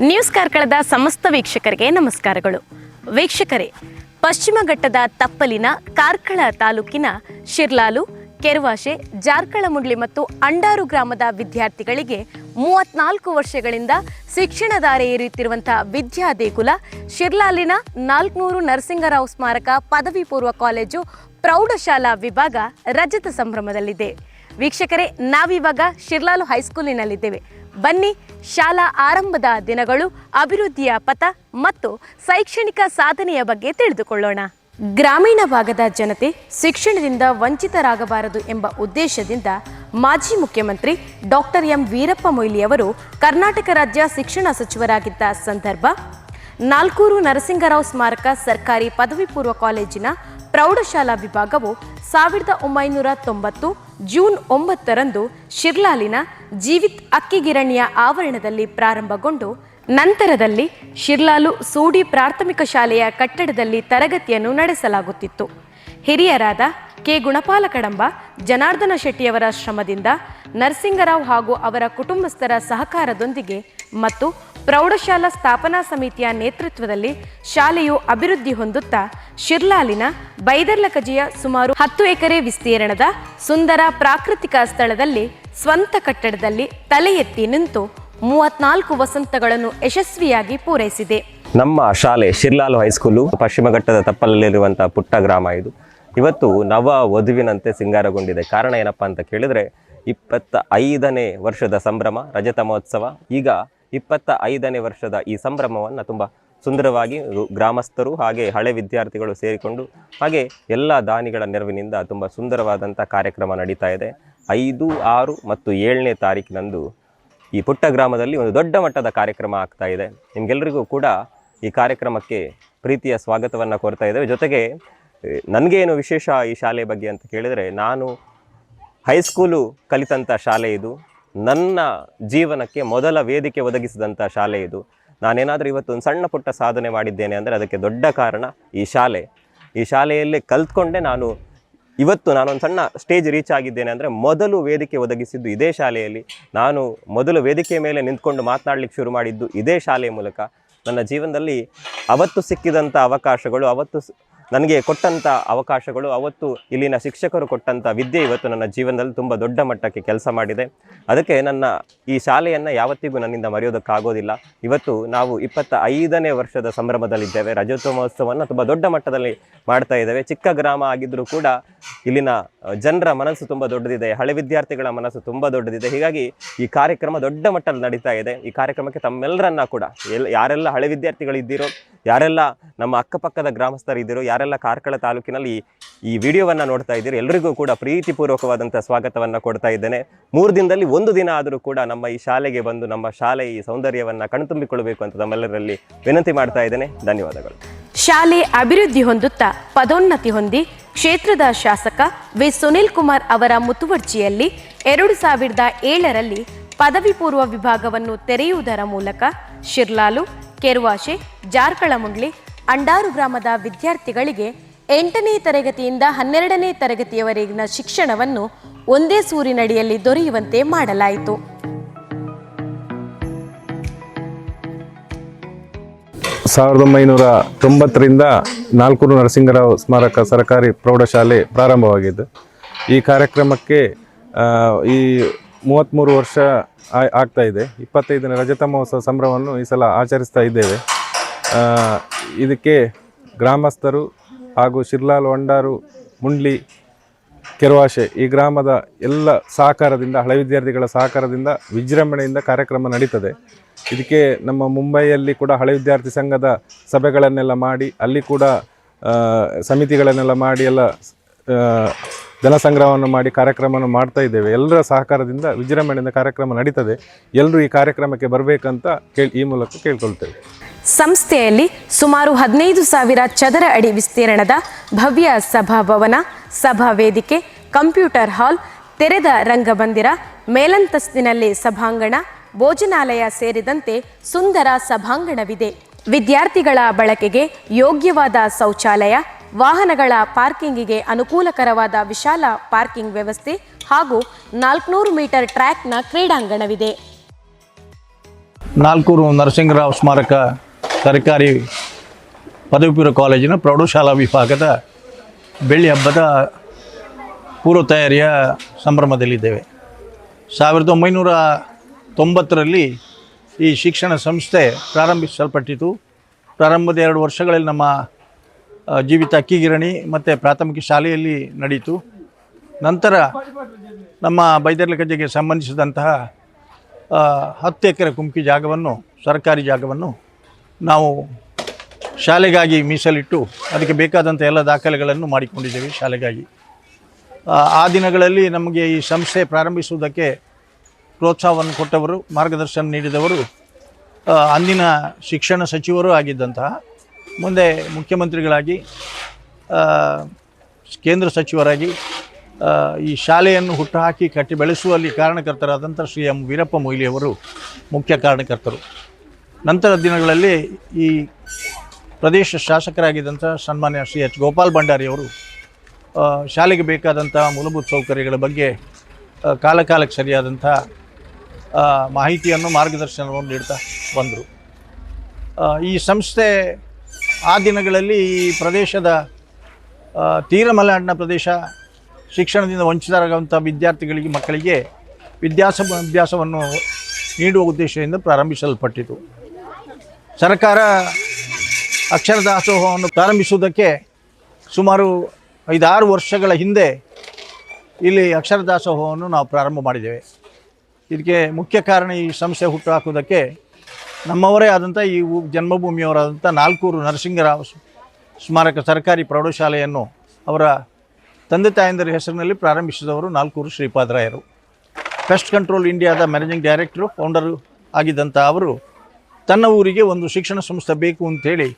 News ಕಾರ್ಕಳದ ಸಮಸ್ತ ವೀಕ್ಷಕರಿಗೆ ನಮಸ್ಕಾರಗಳು. ವೀಕ್ಷಕರೇ, ಪಶ್ಚಿಮ ಘಟ್ಟದ ತಪ್ಪಲಿನ ಕಾರ್ಕಳ ತಾಲೂಕಿನ ಶಿರ್ಲಾಲು, ಕೆರ್ವಾಶೆ, ಜಾರ್ಕಳ ಮುಂಡ್ಲಿ ಮತ್ತು ಅಂಡಾರು ಗ್ರಾಮದ ವಿದ್ಯಾರ್ಥಿಗಳಿಗೆ ಮೂವತ್ನಾಲ್ಕು ವರ್ಷಗಳಿಂದ ಶಿಕ್ಷಣ ದಾರೆ ಏರಿಯುತ್ತಿರುವಂತಹ ವಿದ್ಯಾ ದೇಗುಲ, ಶಿರ್ಲಾಲಿನ ನಾಲ್ಕುನೂರು ನರಸಿಂಗರಾವ್ ಸ್ಮಾರಕ ಪದವಿ ಪೂರ್ವ ಕಾಲೇಜು ಪ್ರೌಢಶಾಲಾ ವಿಭಾಗ ರಜತ ಸಂಭ್ರಮದಲ್ಲಿದೆ. ವೀಕ್ಷಕರೇ, ನಾವಿವಾಗ ಶಿರ್ಲಾಲು ಹೈಸ್ಕೂಲಿನಲ್ಲಿದ್ದೇವೆ. ಬನ್ನಿ ಶಾಲಾ ಆರಂಭದ ದಿನಗಳು, ಅಭಿವೃದ್ಧಿಯ ಪಥ ಮತ್ತು ಶೈಕ್ಷಣಿಕ ಸಾಧನೆಯ ಬಗ್ಗೆ ತಿಳಿದುಕೊಳ್ಳೋಣ. ಗ್ರಾಮೀಣ ಭಾಗದ ಜನತೆ ಶಿಕ್ಷಣದಿಂದ ವಂಚಿತರಾಗಬಾರದು ಎಂಬ ಉದ್ದೇಶದಿಂದ ಮಾಜಿ ಮುಖ್ಯಮಂತ್ರಿ ಡಾಕ್ಟರ್ ಎಂ ವೀರಪ್ಪ ಮೊಯ್ಲಿಯವರು ಕರ್ನಾಟಕ ರಾಜ್ಯ ಶಿಕ್ಷಣ ಸಚಿವರಾಗಿದ್ದ ಸಂದರ್ಭ. ನಾಲ್ಕೂರು ನರಸಿಂಗರಾವ್ ಸ್ಮಾರಕ ಸರ್ಕಾರಿ ಪದವಿ ಪೂರ್ವ ಕಾಲೇಜಿನ ಪ್ರೌಢಶಾಲಾ ವಿಭಾಗವು ಸಾವಿರದ ಒಂಬೈನೂರ ತೊಂಬತ್ತು ಜೂನ್ ಒಂಬತ್ತರಂದು ಶಿರ್ಲಾಲಿನ ಜೀವಿತ್ ಅಕ್ಕಿಗಿರಣಿಯ ಆವರಣದಲ್ಲಿ ಪ್ರಾರಂಭಗೊಂಡು ನಂತರದಲ್ಲಿ ಶಿರ್ಲಾಲು ಸೂಡಿ ಪ್ರಾಥಮಿಕ ಶಾಲೆಯ ಕಟ್ಟಡದಲ್ಲಿ ತರಗತಿಯನ್ನು ನಡೆಸಲಾಗುತ್ತಿತ್ತು. ಹಿರಿಯರಾದ ಕೆ. ಗುಣಪಾಲ ಕಡಂಬ ಜನಾರ್ದನ ಶೆಟ್ಟಿಯವರ ಶ್ರಮದಿಂದ ನರಸಿಂಗರಾವ್ ಹಾಗೂ ಅವರ ಕುಟುಂಬಸ್ಥರ ಸಹಕಾರದೊಂದಿಗೆ ಮತ್ತು ಪ್ರೌಢಶಾಲಾ ಸ್ಥಾಪನಾ ಸಮಿತಿಯ ನೇತೃತ್ವದಲ್ಲಿ ಶಾಲೆಯು ಅಭಿವೃದ್ಧಿ ಹೊಂದುತ್ತಾ ಶಿರ್ಲಾಲಿನ ಬೈದರ್ಲಕಜಿಯ ಸುಮಾರು ಹತ್ತು ಎಕರೆ ವಿಸ್ತೀರ್ಣದ ಸುಂದರ ಪ್ರಾಕೃತಿಕ ಸ್ಥಳದಲ್ಲಿ ಸ್ವಂತ ಕಟ್ಟಡದಲ್ಲಿ ತಲೆ ಎತ್ತಿ ನಿಂತು ಮೂವತ್ನಾಲ್ಕು ವಸಂತಗಳನ್ನು ಯಶಸ್ವಿಯಾಗಿ ಪೂರೈಸಿದೆ. ನಮ್ಮ ಶಾಲೆ ಶಿರ್ಲಾಲ್ ಹೈಸ್ಕೂಲು ಪಶ್ಚಿಮ ಘಟ್ಟದ ತಪ್ಪಲಲ್ಲಿರುವಂಥ ಪುಟ್ಟ ಗ್ರಾಮ ಇದು. ಇವತ್ತು ನವ ವಧುವಿನಂತೆ ಸಿಂಗಾರಗೊಂಡಿದೆ. ಕಾರಣ ಏನಪ್ಪ ಅಂತ ಕೇಳಿದರೆ ಇಪ್ಪತ್ತ ಐದನೇ ವರ್ಷದ ಸಂಭ್ರಮ, ರಜತ ಮಹೋತ್ಸವ, ಈಗ ಇಪ್ಪತ್ತ ಐದನೇ ವರ್ಷದ ಈ ಸಂಭ್ರಮವನ್ನು ತುಂಬ ಸುಂದರವಾಗಿ ಗ್ರಾಮಸ್ಥರು ಹಾಗೆ ಹಳೆ ವಿದ್ಯಾರ್ಥಿಗಳು ಸೇರಿಕೊಂಡು ಹಾಗೆ ಎಲ್ಲ ದಾನಿಗಳ ನೆರವಿನಿಂದ ತುಂಬ ಸುಂದರವಾದಂಥ ಕಾರ್ಯಕ್ರಮ ನಡೀತಾ ಇದೆ. ಐದು, ಆರು ಮತ್ತು ಏಳನೇ ತಾರೀಕಿನಂದು ಈ ಪುಟ್ಟ ಗ್ರಾಮದಲ್ಲಿ ಒಂದು ದೊಡ್ಡ ಮಟ್ಟದ ಕಾರ್ಯಕ್ರಮ ಆಗ್ತಾ ಇದೆ. ನಿಮಗೆಲ್ಲರಿಗೂ ಕೂಡ ಈ ಕಾರ್ಯಕ್ರಮಕ್ಕೆ ಪ್ರೀತಿಯ ಸ್ವಾಗತವನ್ನು ಕೋರ್ತಾ ಇದ್ದೇವೆ. ಜೊತೆಗೆ ನನಗೇನು ವಿಶೇಷ ಈ ಶಾಲೆ ಬಗ್ಗೆ ಅಂತ ಕೇಳಿದರೆ, ನಾನು ಹೈಸ್ಕೂಲು ಕಲಿತಂಥ ಶಾಲೆ ಇದು. ನನ್ನ ಜೀವನಕ್ಕೆ ಮೊದಲ ವೇದಿಕೆ ಒದಗಿಸಿದಂಥ ಶಾಲೆ ಇದು. ನಾನೇನಾದರೂ ಇವತ್ತು ಒಂದು ಸಣ್ಣ ಪುಟ್ಟ ಸಾಧನೆ ಮಾಡಿದ್ದೇನೆ ಅಂದರೆ ಅದಕ್ಕೆ ದೊಡ್ಡ ಕಾರಣ ಈ ಶಾಲೆ. ಈ ಶಾಲೆಯಲ್ಲಿ ಕಲ್ತ್ಕೊಂಡೆ ನಾನು ಇವತ್ತು ನಾನೊಂದು ಸಣ್ಣ ಸ್ಟೇಜ್ ರೀಚ್ ಆಗಿದ್ದೇನೆ ಅಂದರೆ ಮೊದಲು ವೇದಿಕೆ ಒದಗಿಸಿದ್ದು ಇದೇ ಶಾಲೆಯಲ್ಲಿ. ನಾನು ಮೊದಲು ವೇದಿಕೆ ಮೇಲೆ ನಿಂತ್ಕೊಂಡು ಮಾತನಾಡಲಿಕ್ಕೆ ಶುರು ಮಾಡಿದ್ದು ಇದೇ ಶಾಲೆಯ ಮೂಲಕ. ನನ್ನ ಜೀವನದಲ್ಲಿ ಅವತ್ತು ಸಿಕ್ಕಿದಂಥ ಅವಕಾಶಗಳು, ಅವತ್ತು ನನಗೆ ಕೊಟ್ಟಂಥ ಅವಕಾಶಗಳು, ಅವತ್ತು ಇಲ್ಲಿನ ಶಿಕ್ಷಕರು ಕೊಟ್ಟಂಥ ವಿದ್ಯೆ ಇವತ್ತು ನನ್ನ ಜೀವನದಲ್ಲಿ ತುಂಬ ದೊಡ್ಡ ಮಟ್ಟಕ್ಕೆ ಕೆಲಸ ಮಾಡಿದೆ. ಅದಕ್ಕೆ ನನ್ನ ಈ ಶಾಲೆಯನ್ನು ಯಾವತ್ತಿಗೂ ನನ್ನಿಂದ ಮರೆಯೋದಕ್ಕಾಗೋದಿಲ್ಲ. ಇವತ್ತು ನಾವು ಇಪ್ಪತ್ತ ಐದನೇ ವರ್ಷದ ಸಂಭ್ರಮದಲ್ಲಿದ್ದೇವೆ. ರಜೋತ್ಸವ ಮಹೋತ್ಸವವನ್ನು ತುಂಬ ದೊಡ್ಡ ಮಟ್ಟದಲ್ಲಿ ಮಾಡ್ತಾ ಇದ್ದೇವೆ. ಚಿಕ್ಕ ಗ್ರಾಮ ಆಗಿದ್ದರೂ ಕೂಡ ಇಲ್ಲಿನ ಜನರ ಮನಸ್ಸು ತುಂಬ ದೊಡ್ಡದಿದೆ. ಹಳೆ ವಿದ್ಯಾರ್ಥಿಗಳ ಮನಸ್ಸು ತುಂಬ ದೊಡ್ಡದಿದೆ. ಹೀಗಾಗಿ ಈ ಕಾರ್ಯಕ್ರಮ ದೊಡ್ಡ ಮಟ್ಟದಲ್ಲಿ ನಡೀತಾ ಇದೆ. ಈ ಕಾರ್ಯಕ್ರಮಕ್ಕೆ ತಮ್ಮೆಲ್ಲರನ್ನ ಕೂಡ, ಎಲ್, ಯಾರೆಲ್ಲ ಹಳೆ ವಿದ್ಯಾರ್ಥಿಗಳಿದ್ದೀರೋ, ಯಾರೆಲ್ಲ ನಮ್ಮ ಅಕ್ಕಪಕ್ಕದ ಗ್ರಾಮಸ್ಥರಿದ್ದೀರೋ ಯಾರೆಲ್ಲ ಕಾರ್ಕಳ ತಾಲೂಕಿನಲ್ಲಿ ಈ- ವಿಡಿಯೋವನ್ನು ನೋಡ್ತಾ ಇದ್ದೀರಿ, ಎಲ್ರಿಗೂ ಕೂಡ ಪ್ರೀತಿಪೂರ್ವಕವಾದಂಥ ಸ್ವಾಗತವನ್ನು ಕೊಡ್ತಾ ಇದ್ದೇನೆ. ಮೂರು ದಿನದಲ್ಲಿ ಒಂದು ದಿನ ಆದರೂ ಕೂಡ ನಮ್ಮ ಈ ಶಾಲೆಗೆ ಬಂದು ನಮ್ಮ ಶಾಲೆ ಈ ಸೌಂದರ್ಯವನ್ನು ಕಣ್ತುಂಬಿಕೊಳ್ಳಬೇಕು ಅಂತ ನಮ್ಮೆಲ್ಲರಲ್ಲಿ ವಿನಂತಿ ಮಾಡ್ತಾ ಇದ್ದೇನೆ. ಧನ್ಯವಾದಗಳು. ಶಾಲೆ ಅಭಿವೃದ್ಧಿ ಹೊಂದುತ್ತಾ ಪದೋನ್ನತಿ ಹೊಂದಿ ಕ್ಷೇತ್ರದ ಶಾಸಕ ವಿ. ಸುನಿಲ್ ಕುಮಾರ್ ಅವರ ಮುತುವರ್ಜಿಯಲ್ಲಿ ಎರಡು ಸಾವಿರದ ಏಳರಲ್ಲಿ ಪದವಿ ಪೂರ್ವ ವಿಭಾಗವನ್ನು ತೆರೆಯುವುದರ ಮೂಲಕ ಶಿರ್ಲಾಲು, ಕೆರುವಾಶೆ, ಜಾರ್ಕಳಮುಂಡ್ಲಿ ಅಂಡಾರು ಗ್ರಾಮದ ವಿದ್ಯಾರ್ಥಿಗಳಿಗೆ ಎಂಟನೇ ತರಗತಿಯಿಂದ ಹನ್ನೆರಡನೇ ತರಗತಿಯವರೆಗಿನ ಶಿಕ್ಷಣವನ್ನು ಒಂದೇ ಸೂರಿನಡಿಯಲ್ಲಿ ದೊರೆಯುವಂತೆ ಮಾಡಲಾಯಿತು. ಸಾವಿರದ ಒಂಬೈನೂರ ತೊಂಬತ್ತರಿಂದ ನಾಲ್ಕೂರು ನರಸಿಂಗರಾವ್ ಸ್ಮಾರಕ ಸರ್ಕಾರಿ ಪ್ರೌಢಶಾಲೆ ಪ್ರಾರಂಭವಾಗಿದ್ದು, ಈ ಕಾರ್ಯಕ್ರಮಕ್ಕೆ ಈ ಮೂವತ್ತ್ಮೂರು ವರ್ಷ ಆಗ್ತಾ ಇದೆ. ಇಪ್ಪತ್ತೈದನೇ ರಜತ ಮಹೋತ್ಸವ ಸಂಭ್ರಮವನ್ನು ಈ ಸಲ ಆಚರಿಸ್ತಾ ಇದ್ದೇವೆ. ಇದಕ್ಕೆ ಗ್ರಾಮಸ್ಥರು ಹಾಗೂ ಶಿರ್ಲಾಲ್ ವಂಡಾರು ಮುಂಡ್ಲಿ, ಕೆರವಾಶೆ ಈ ಗ್ರಾಮದ ಎಲ್ಲ ಸಹಕಾರದಿಂದ, ಹಳೆ ವಿದ್ಯಾರ್ಥಿಗಳ ಸಹಕಾರದಿಂದ ವಿಜೃಂಭಣೆಯಿಂದ ಕಾರ್ಯಕ್ರಮ ನಡೀತದೆ. ಇದಕ್ಕೆ ನಮ್ಮ ಮುಂಬೈಯಲ್ಲಿ ಕೂಡ ಹಳೆ ವಿದ್ಯಾರ್ಥಿ ಸಂಘದ ಸಭೆಗಳನ್ನೆಲ್ಲ ಮಾಡಿ, ಅಲ್ಲಿ ಕೂಡ ಸಮಿತಿಗಳನ್ನೆಲ್ಲ ಮಾಡಿ ಎಲ್ಲ ಧನಸಂಗ್ರಹವನ್ನು ಮಾಡಿ ಕಾರ್ಯಕ್ರಮವನ್ನು ಮಾಡ್ತಾ ಇದ್ದೇವೆ. ಎಲ್ಲರ ಸಹಕಾರದಿಂದ ವಿಜೃಂಭಣೆಯಿಂದ ಕಾರ್ಯಕ್ರಮ ನಡೀತದೆ. ಎಲ್ಲರೂ ಈ ಕಾರ್ಯಕ್ರಮಕ್ಕೆ ಬರಬೇಕಂತ ಕೇಳಿ ಈ ಮೂಲಕ ಕೇಳ್ಕೊಳ್ತೇವೆ. ಸಂಸ್ಥೆಯಲ್ಲಿ ಸುಮಾರು ಹದಿನೈದು ಸಾವಿರ ಚದರ ಅಡಿ ವಿಸ್ತೀರ್ಣದ ಭವ್ಯ ಸಭಾಭವನ ಸಭಾ ವೇದಿಕೆ, ಕಂಪ್ಯೂಟರ್ ಹಾಲ್, ತೆರೆದ ರಂಗಮಂದಿರ, ಮೇಲಂತಸ್ತಿನಲ್ಲಿ ಸಭಾಂಗಣ, ಭೋಜನಾಲಯ ಸೇರಿದಂತೆ ಸುಂದರ ಸಭಾಂಗಣವಿದೆ. ವಿದ್ಯಾರ್ಥಿಗಳ ಬಳಕೆಗೆ ಯೋಗ್ಯವಾದ ಶೌಚಾಲಯ ವಾಹನಗಳ ಪಾರ್ಕಿಂಗಿಗೆ ಅನುಕೂಲಕರವಾದ ವಿಶಾಲ ಪಾರ್ಕಿಂಗ್ ವ್ಯವಸ್ಥೆ ಹಾಗೂ ನಾಲ್ಕುನೂರು ಮೀಟರ್ ಟ್ರ್ಯಾಕ್ನ ಕ್ರೀಡಾಂಗಣವಿದೆ. ನಾಲ್ಕೂರು ನರಸಿಂಗರಾವ್ ಸ್ಮಾರಕ ಸರ್ಕಾರಿ ಪದವಿ ಪೂರ್ವ ಕಾಲೇಜಿನ ಪ್ರೌಢಶಾಲಾ ವಿಭಾಗದ ಬೆಳ್ಳಿ ಹಬ್ಬದ ಪೂರ್ವ ತಯಾರಿಯ ಸಂಭ್ರಮದಲ್ಲಿದ್ದೇವೆ. ಸಾವಿರದ ಒಂಬೈನೂರ ತೊಂಬತ್ತರಲ್ಲಿ ಈ ಶಿಕ್ಷಣ ಸಂಸ್ಥೆ ಪ್ರಾರಂಭಿಸಲ್ಪಟ್ಟಿತು. ಪ್ರಾರಂಭದ ಎರಡು ವರ್ಷಗಳಲ್ಲಿ ನಮ್ಮ ಜೀವಿತ ಅಕ್ಕಿಗಿರಣಿ ಮತ್ತು ಪ್ರಾಥಮಿಕ ಶಾಲೆಯಲ್ಲಿ ನಡೆಯಿತು ನಂತರ ನಮ್ಮ ಬೈದರ್ಲಗಜ್ಜೆಗೆ ಸಂಬಂಧಿಸಿದಂತಹ ಆ, ಹತ್ತು ಎಕರೆ ಕುಮ್ಕಿ ಜಾಗವನ್ನು ಸರ್ಕಾರಿ ಜಾಗವನ್ನು ನಾವು ಶಾಲೆಗಾಗಿ ಮೀಸಲಿಟ್ಟು ಅದಕ್ಕೆ ಬೇಕಾದಂಥ ಎಲ್ಲ ದಾಖಲೆಗಳನ್ನು ಮಾಡಿಕೊಂಡಿದ್ದೇವೆ ಶಾಲೆಗಾಗಿ. ಆ ದಿನಗಳಲ್ಲಿ ನಮಗೆ ಈ ಸಂಸ್ಥೆ ಪ್ರಾರಂಭಿಸುವುದಕ್ಕೆ ಪ್ರೋತ್ಸಾಹವನ್ನು ಕೊಟ್ಟವರು ಮಾರ್ಗದರ್ಶನ ನೀಡಿದವರು ಅಂದಿನ ಶಿಕ್ಷಣ ಸಚಿವರೂ ಆಗಿದ್ದಂತಹ ಮುಂದೆ ಮುಖ್ಯಮಂತ್ರಿಗಳಾಗಿ ಕೇಂದ್ರ ಸಚಿವರಾಗಿ ಈ ಶಾಲೆಯನ್ನು ಹುಟ್ಟುಹಾಕಿ ಕಟ್ಟಿ ಬೆಳೆಸುವಲ್ಲಿ ಕಾರಣಕರ್ತರಾದಂಥ ಶ್ರೀ ಎಂ ವೀರಪ್ಪ ಮೊಯ್ಲಿಯವರು ಮುಖ್ಯ ಕಾರಣಕರ್ತರು. ನಂತರ ದಿನಗಳಲ್ಲಿ ಈ ಪ್ರದೇಶ ಶಾಸಕರಾಗಿದ್ದಂಥ ಸನ್ಮಾನ್ಯ ಶ್ರೀ ಎಚ್ ಗೋಪಾಲ್ ಭಂಡಾರಿಯವರು ಶಾಲೆಗೆ ಬೇಕಾದಂಥ ಮೂಲಭೂತ ಸೌಕರ್ಯಗಳ ಬಗ್ಗೆ ಕಾಲಕಾಲಕ್ಕೆ ಸರಿಯಾದಂಥ ಮಾಹಿತಿಯನ್ನು ಮಾರ್ಗದರ್ಶನವನ್ನು ನೀಡ್ತಾ ಬಂದರು. ಈ ಸಂಸ್ಥೆ ಆ ದಿನಗಳಲ್ಲಿ ಈ ಪ್ರದೇಶದ ತೀರ ಮಲೆನಾಡಿನ ಪ್ರದೇಶ ಶಿಕ್ಷಣದಿಂದ ವಂಚಿತರಾಗುವಂಥ ವಿದ್ಯಾರ್ಥಿಗಳಿಗೆ, ಮಕ್ಕಳಿಗೆ ವಿದ್ಯಾಸ ಅಭ್ಯಾಸವನ್ನು ನೀಡುವ ಉದ್ದೇಶದಿಂದ ಪ್ರಾರಂಭಿಸಲ್ಪಟ್ಟಿತು. ಸರ್ಕಾರ ಅಕ್ಷರ ದಾಸೋಹವನ್ನು ಪ್ರಾರಂಭಿಸುವುದಕ್ಕೆ ಸುಮಾರು ಐದಾರು ವರ್ಷಗಳ ಹಿಂದೆ ಇಲ್ಲಿ ಅಕ್ಷರ ದಾಸೋಹವನ್ನು ನಾವು ಪ್ರಾರಂಭ ಮಾಡಿದ್ದೇವೆ. ಇದಕ್ಕೆ ಮುಖ್ಯ ಕಾರಣ ಈ ಸಂಸ್ಥೆ ಹುಟ್ಟುಹಾಕುವುದಕ್ಕೆ ನಮ್ಮವರೇ ಆದಂಥ ಈ ಜನ್ಮಭೂಮಿಯವರಾದಂಥ ನಾಲ್ಕೂರು ನರಸಿಂಗರಾವ್ ಸ್ಮಾರಕ ಸರ್ಕಾರಿ ಪ್ರೌಢಶಾಲೆಯನ್ನು ಅವರ ತಂದೆ ತಾಯಂದಿರ ಹೆಸರಿನಲ್ಲಿ ಪ್ರಾರಂಭಿಸಿದವರು ನಾಲ್ಕೂರು ಶ್ರೀಪಾದರಾಯರು. ಪೆಸ್ಟ್ ಕಂಟ್ರೋಲ್ ಇಂಡಿಯಾದ ಮ್ಯಾನೇಜಿಂಗ್ ಡೈರೆಕ್ಟರು ಫೌಂಡರು ಆಗಿದ್ದಂಥ ಅವರು ತನ್ನ ಊರಿಗೆ ಒಂದು ಶಿಕ್ಷಣ ಸಂಸ್ಥೆ ಬೇಕು ಅಂಥೇಳಿ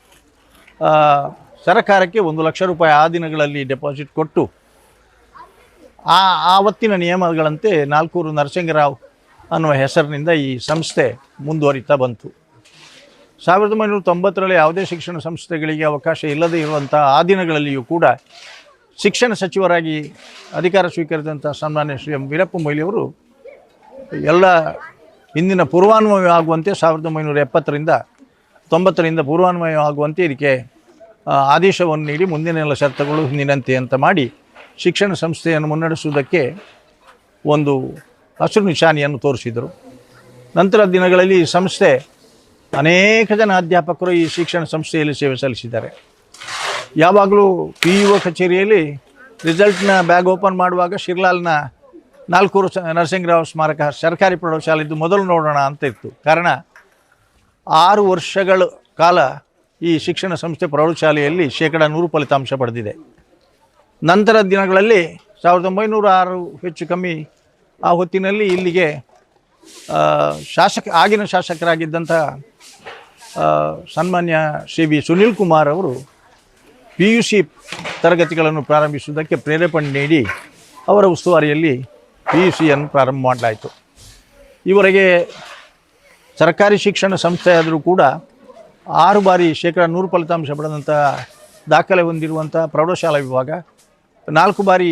ಸರಕಾರಕ್ಕೆ ಒಂದು ಲಕ್ಷ ರೂಪಾಯಿ ಆ ದಿನಗಳಲ್ಲಿ ಡೆಪಾಸಿಟ್ ಕೊಟ್ಟು ಆ ಆವತ್ತಿನ ನಿಯಮಗಳಂತೆ ನಾಲ್ಕೂರು ನರಸಿಂಗರಾವ್ ಅನ್ನುವ ಹೆಸರಿನಿಂದ ಈ ಸಂಸ್ಥೆ ಮುಂದುವರಿತಾ ಬಂತು. ಸಾವಿರದ ಒಂಬೈನೂರ ತೊಂಬತ್ತರಲ್ಲಿ ಯಾವುದೇ ಶಿಕ್ಷಣ ಸಂಸ್ಥೆಗಳಿಗೆ ಅವಕಾಶ ಇಲ್ಲದೇ ಇರುವಂಥ ಆ ದಿನಗಳಲ್ಲಿಯೂ ಕೂಡ ಶಿಕ್ಷಣ ಸಚಿವರಾಗಿ ಅಧಿಕಾರ ಸ್ವೀಕರಿಸಿದಂಥ ಸನ್ಮಾನ್ಯ ಶ್ರೀ ಎಂ ವೀರಪ್ಪ ಮೊಯ್ಲಿಯವರು ಎಲ್ಲ ಹಿಂದಿನ ಪೂರ್ವಾನ್ವಯ ಆಗುವಂತೆ ಸಾವಿರದ ಒಂಬೈನೂರ ಎಪ್ಪತ್ತರಿಂದ ತೊಂಬತ್ತರಿಂದ ಪೂರ್ವಾನ್ವಯ ಆಗುವಂತೆ ಇದಕ್ಕೆ ಆದೇಶವನ್ನು ನೀಡಿ ಮುಂದಿನ ಎಲ್ಲ ಶರ್ತಗಳು ಹಿಂದಿನಂತೆ ಅಂತ ಮಾಡಿ ಶಿಕ್ಷಣ ಸಂಸ್ಥೆಯನ್ನು ಮುನ್ನಡೆಸುವುದಕ್ಕೆ ಒಂದು ಹಸಿರು ನಿಶಾನಿಯನ್ನು ತೋರಿಸಿದರು. ನಂತರ ದಿನಗಳಲ್ಲಿ ಈ ಸಂಸ್ಥೆ ಅನೇಕ ಜನ ಅಧ್ಯಾಪಕರು ಈ ಶಿಕ್ಷಣ ಸಂಸ್ಥೆಯಲ್ಲಿ ಸೇವೆ ಸಲ್ಲಿಸಿದ್ದಾರೆ. ಯಾವಾಗಲೂ ಪಿ ಯು ಕಚೇರಿಯಲ್ಲಿ ರಿಸಲ್ಟ್ನ ಬ್ಯಾಗ್ ಓಪನ್ ಮಾಡುವಾಗ ಶಿರ್ಲಾಲ್ನ ನಾಲ್ಕೂರು ನರಸಿಂಗರಾವ್ ಸ್ಮಾರಕ ಸರ್ಕಾರಿ ಪ್ರೌಢಶಾಲೆದ್ದು ಮೊದಲು ನೋಡೋಣ ಅಂತ ಇತ್ತು. ಕಾರಣ ಆರು ವರ್ಷಗಳ ಕಾಲ ಈ ಶಿಕ್ಷಣ ಸಂಸ್ಥೆ ಪ್ರೌಢಶಾಲೆಯಲ್ಲಿ ಶೇಕಡ ನೂರು ಫಲಿತಾಂಶ ಪಡೆದಿದೆ. ನಂತರ ದಿನಗಳಲ್ಲಿ ಸಾವಿರದ ಒಂಬೈನೂರ ಆರು ಹೆಚ್ಚು ಕಮ್ಮಿ ಆ ಹೊತ್ತಿನಲ್ಲಿ ಇಲ್ಲಿಗೆ ಶಾಸಕ, ಆಗಿನ ಶಾಸಕರಾಗಿದ್ದಂಥ ಸನ್ಮಾನ್ಯ ಶ್ರೀ ವಿ ಸುನೀಲ್ ಕುಮಾರ್ ಅವರು ಪಿ ಯು ಸಿ ತರಗತಿಗಳನ್ನು ಪ್ರಾರಂಭಿಸುವುದಕ್ಕೆ ಪ್ರೇರೇಪಣೆ ನೀಡಿ ಅವರ ಉಸ್ತುವಾರಿಯಲ್ಲಿ ಪಿ ಯು ಸಿಯನ್ನು ಪ್ರಾರಂಭ ಮಾಡಲಾಯಿತು. ಇವರಿಗೆ ಸರ್ಕಾರಿ ಶಿಕ್ಷಣ ಸಂಸ್ಥೆಯಾದರೂ ಕೂಡ ಆರು ಬಾರಿ ಶೇಕಡ ನೂರು ಫಲಿತಾಂಶ ಪಡೆದಂಥ ದಾಖಲೆ ಹೊಂದಿರುವಂಥ ಪ್ರೌಢಶಾಲಾ ವಿಭಾಗ, ನಾಲ್ಕು ಬಾರಿ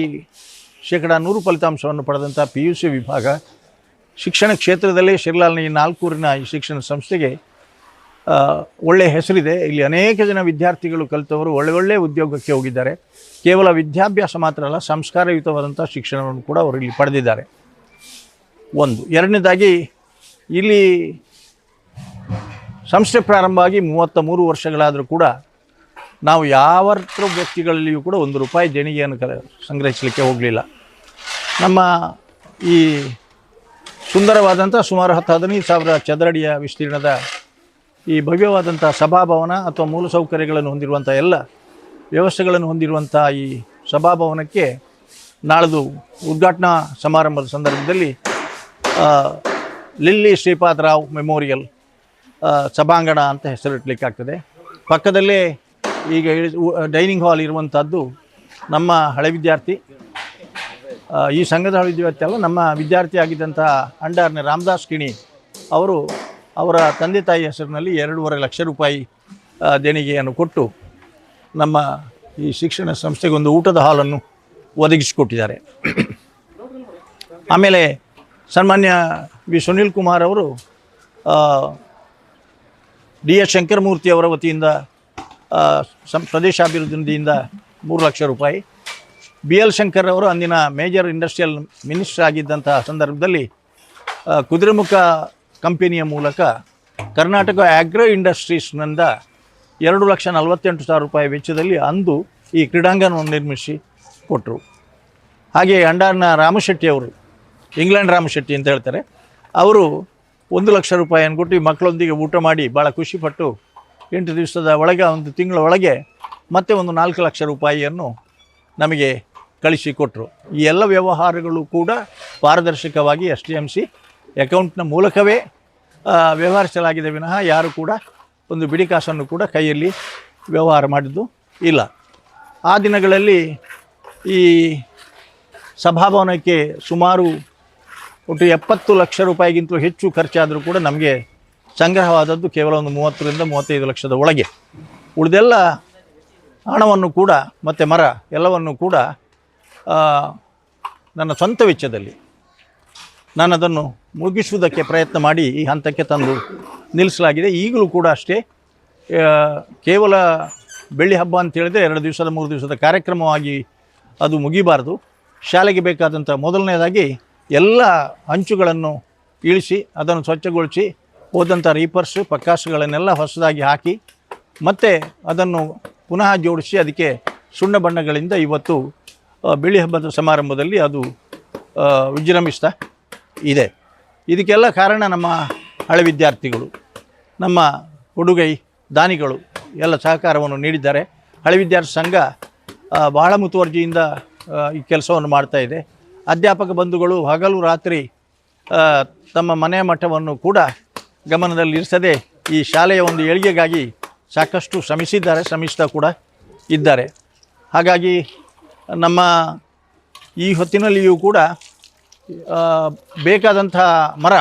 ಶೇಕಡ ನೂರು ಫಲಿತಾಂಶವನ್ನು ಪಡೆದಂಥ ಪಿ ಯು ಸಿ ವಿಭಾಗ ಶಿಕ್ಷಣ ಕ್ಷೇತ್ರದಲ್ಲೇ ಶಿರ್ಲಾಲ್ನ ಈ ನಾಲ್ಕೂರಿನ ಈ ಶಿಕ್ಷಣ ಸಂಸ್ಥೆಗೆ ಒಳ್ಳೆಯ ಹೆಸರಿದೆ. ಇಲ್ಲಿ ಅನೇಕ ಜನ ವಿದ್ಯಾರ್ಥಿಗಳು ಕಲಿತವರು, ಒಳ್ಳೆ ಒಳ್ಳೆಯ ಉದ್ಯೋಗಕ್ಕೆ ಹೋಗಿದ್ದಾರೆ. ಕೇವಲ ವಿದ್ಯಾಭ್ಯಾಸ ಮಾತ್ರ ಅಲ್ಲ, ಸಂಸ್ಕಾರಯುತವಾದಂಥ ಶಿಕ್ಷಣವನ್ನು ಕೂಡ ಅವರು ಇಲ್ಲಿ ಪಡೆದಿದ್ದಾರೆ. ಒಂದು. ಎರಡನೇದಾಗಿ, ಇಲ್ಲಿ ಸಂಸ್ಥೆ ಪ್ರಾರಂಭ ಆಗಿ ಮೂವತ್ತ ಮೂರು ವರ್ಷಗಳಾದರೂ ಕೂಡ ನಾವು ಯಾವತ್ತೂ ವ್ಯಕ್ತಿಗಳಲ್ಲಿಯೂ ಕೂಡ ಒಂದು ರೂಪಾಯಿ ದೇಣಿಗೆಯನ್ನು ಕ ಸಂಗ್ರಹಿಸಲಿಕ್ಕೆ ಹೋಗಲಿಲ್ಲ. ನಮ್ಮ ಈ ಸುಂದರವಾದಂಥ ಸುಮಾರು ಹತ್ತು ಹದಿನೈದು ಸಾವಿರ ಚದರಡಿಯ ವಿಸ್ತೀರ್ಣದ ಈ ಭವ್ಯವಾದಂಥ ಸಭಾಭವನ ಅಥವಾ ಮೂಲಸೌಕರ್ಯಗಳನ್ನು ಹೊಂದಿರುವಂಥ ಎಲ್ಲ ವ್ಯವಸ್ಥೆಗಳನ್ನು ಹೊಂದಿರುವಂಥ ಈ ಸಭಾಭವನಕ್ಕೆ ನಾಳೆದು ಉದ್ಘಾಟನಾ ಸಮಾರಂಭದ ಸಂದರ್ಭದಲ್ಲಿ ಲಿಲ್ಲಿ ಶ್ರೀಪಾದ್ ರಾವ್ ಮೆಮೋರಿಯಲ್ ಸಭಾಂಗಣ ಅಂತ ಹೆಸರಿಡಲಿಕ್ಕಾಗ್ತದೆ. ಪಕ್ಕದಲ್ಲೇ ಈಗ ಡೈನಿಂಗ್ ಹಾಲ್ ಇರುವಂಥದ್ದು ನಮ್ಮ ಹಳೆ ವಿದ್ಯಾರ್ಥಿ ಈ ಸಂಘದ ವಿದ್ಯಾರ್ಥಿಯಲ್ಲ ವಿದ್ಯಾರ್ಥಿ ನಮ್ಮ ವಿದ್ಯಾರ್ಥಿಯಾಗಿದ್ದಂಥ ಅಂಡಾರ್ನ ರಾಮದಾಸ್ ಕಿಣಿ ಅವರು ಅವರ ತಂದೆ ತಾಯಿ ಹೆಸರಿನಲ್ಲಿ ಎರಡೂವರೆ ಲಕ್ಷ ರೂಪಾಯಿ ದೇಣಿಗೆಯನ್ನು ಕೊಟ್ಟು ನಮ್ಮ ಈ ಶಿಕ್ಷಣ ಸಂಸ್ಥೆಗೆ ಒಂದು ಊಟದ ಹಾಲನ್ನು ಒದಗಿಸಿಕೊಟ್ಟಿದ್ದಾರೆ. ಆಮೇಲೆ ಸನ್ಮಾನ್ಯ ವಿ. ಸುನೀಲ್ ಕುಮಾರ್ ಅವರು ಡಿ. ಎಸ್. ಶಂಕರಮೂರ್ತಿ ಅವರ ವತಿಯಿಂದ ಸಂ ಪ್ರದೇಶಾಭಿವೃದ್ಧಿ ನಿಧಿಯಿಂದ ಮೂರು ಲಕ್ಷ ರೂಪಾಯಿ ಬಿ ಎಲ್ ಶಂಕರ್ ಅವರು ಅಂದಿನ ಮೇಜರ್ ಇಂಡಸ್ಟ್ರಿಯಲ್ ಮಿನಿಸ್ಟರ್ ಆಗಿದ್ದಂತಹ ಸಂದರ್ಭದಲ್ಲಿ ಕುದುರೆಮುಖ ಕಂಪನಿಯ ಮೂಲಕ ಕರ್ನಾಟಕ ಆಗ್ರೋ ಇಂಡಸ್ಟ್ರೀಸ್ನಿಂದ ಎರಡು ಲಕ್ಷ ನಲವತ್ತೆಂಟು ಸಾವಿರ ರೂಪಾಯಿ ವೆಚ್ಚದಲ್ಲಿ ಅಂದು ಈ ಕ್ರೀಡಾಂಗಣವನ್ನು ನಿರ್ಮಿಸಿ ಕೊಟ್ಟರು ಹಾಗೆ ಅಂಡಾರ್ನ ರಾಮಶೆಟ್ಟಿ ಅವರು, ಇಂಗ್ಲೆಂಡ್ ರಾಮಶೆಟ್ಟಿ ಅಂತ ಹೇಳ್ತಾರೆ, ಅವರು ಒಂದು ಲಕ್ಷ ರೂಪಾಯಿಯನ್ನು ಕೊಟ್ಟು ಮಕ್ಕಳೊಂದಿಗೆ ಊಟ ಮಾಡಿ ಭಾಳ ಖುಷಿಪಟ್ಟು ಎಂಟು ದಿವಸದ ಒಳಗೆ, ಒಂದು ತಿಂಗಳ ಒಳಗೆ ಮತ್ತೆ ಒಂದು ನಾಲ್ಕು ಲಕ್ಷ ರೂಪಾಯಿಯನ್ನು ನಮಗೆ ಕಳಿಸಿಕೊಟ್ರು. ಈ ಎಲ್ಲ ವ್ಯವಹಾರಗಳು ಕೂಡ ಪಾರದರ್ಶಕವಾಗಿ ಎಸ್ ಡಿ ಎಂ ಸಿ ಅಕೌಂಟ್ನ ಮೂಲಕವೇ ವ್ಯವಹರಿಸಲಾಗಿದೆ ವಿನಃ ಯಾರು ಕೂಡ ಒಂದು ಬಿಡಿಕಾಸನ್ನು ಕೂಡ ಕೈಯಲ್ಲಿ ವ್ಯವಹಾರ ಮಾಡಿದ್ದು ಇಲ್ಲ. ಆ ದಿನಗಳಲ್ಲಿ ಈ ಸಭಾಭವನಕ್ಕೆ ಸುಮಾರು ಒಟ್ಟು ಎಪ್ಪತ್ತು ಲಕ್ಷ ರೂಪಾಯಿಗಿಂತಲೂ ಹೆಚ್ಚು ಖರ್ಚಾದರೂ ಕೂಡ ನಮಗೆ ಸಂಗ್ರಹವಾದದ್ದು ಕೇವಲ ಒಂದು ಮೂವತ್ತರಿಂದ ಮೂವತ್ತೈದು ಲಕ್ಷದ ಒಳಗೆ. ಉಳಿದೆಲ್ಲ ಹಣವನ್ನು ಕೂಡ ಮತ್ತು ಮರ ಎಲ್ಲವನ್ನು ಕೂಡ ನನ್ನ ಸ್ವಂತ ವೆಚ್ಚದಲ್ಲಿ ನಾನು ಅದನ್ನು ಮುಗಿಸುವುದಕ್ಕೆ ಪ್ರಯತ್ನ ಮಾಡಿ ಈ ಹಂತಕ್ಕೆ ತಂದು ನಿಲ್ಲಿಸಲಾಗಿದೆ. ಈಗಲೂ ಕೂಡ ಅಷ್ಟೇ. ಕೇವಲ ಬೆಳ್ಳಿ ಹಬ್ಬ ಅಂತ ಹೇಳಿದ್ರೆ ಎರಡು ದಿವಸದ, ಮೂರು ದಿವಸದ ಕಾರ್ಯಕ್ರಮವಾಗಿ ಅದು ಮುಗಿಬಾರದು. ಶಾಲೆಗೆ ಬೇಕಾದಂಥ ಮೊದಲನೇದಾಗಿ ಎಲ್ಲ ಹಂಚುಗಳನ್ನು ಇಳಿಸಿ, ಅದನ್ನು ಸ್ವಚ್ಛಗೊಳಿಸಿ, ಹೋದಂಥ ರೀಪರ್ಸ್ ಪ್ರಕಾಶಗಳನ್ನೆಲ್ಲ ಹೊಸದಾಗಿ ಹಾಕಿ, ಮತ್ತು ಅದನ್ನು ಪುನಃ ಜೋಡಿಸಿ, ಅದಕ್ಕೆ ಸುಣ್ಣ ಬಣ್ಣಗಳಿಂದ ಇವತ್ತು ಬೆಳ್ಳಿ ಹಬ್ಬದ ಸಮಾರಂಭದಲ್ಲಿ ಅದು ವಿಜೃಂಭಿಸ್ತಾ ಇದೆ. ಇದಕ್ಕೆಲ್ಲ ಕಾರಣ ನಮ್ಮ ಹಳೆ ವಿದ್ಯಾರ್ಥಿಗಳು, ನಮ್ಮ ಉಡುಗೈ ದಾನಿಗಳು ಎಲ್ಲ ಸಹಕಾರವನ್ನು ನೀಡಿದ್ದಾರೆ. ಹಳೆ ವಿದ್ಯಾರ್ಥಿ ಸಂಘ ಬಹಳ ಮುತುವರ್ಜಿಯಿಂದ ಈ ಕೆಲಸವನ್ನು ಮಾಡ್ತಾ ಇದೆ. ಅಧ್ಯಾಪಕ ಬಂಧುಗಳು ಹಗಲು ರಾತ್ರಿ ತಮ್ಮ ಮನೆಯ ಮಠವನ್ನು ಕೂಡ ಗಮನದಲ್ಲಿರಿಸದೆ ಈ ಶಾಲೆಯ ಒಂದು ಏಳಿಗೆಗಾಗಿ ಸಾಕಷ್ಟು ಶ್ರಮಿಸಿದ್ದಾರೆ, ಶ್ರಮಿಸ್ತಾ ಕೂಡ ಇದ್ದಾರೆ. ಹಾಗಾಗಿ ನಮ್ಮ ಈ ಹೊತ್ತಿನಲ್ಲಿಯೂ ಕೂಡ ಬೇಕಾದಂಥ ಮರ,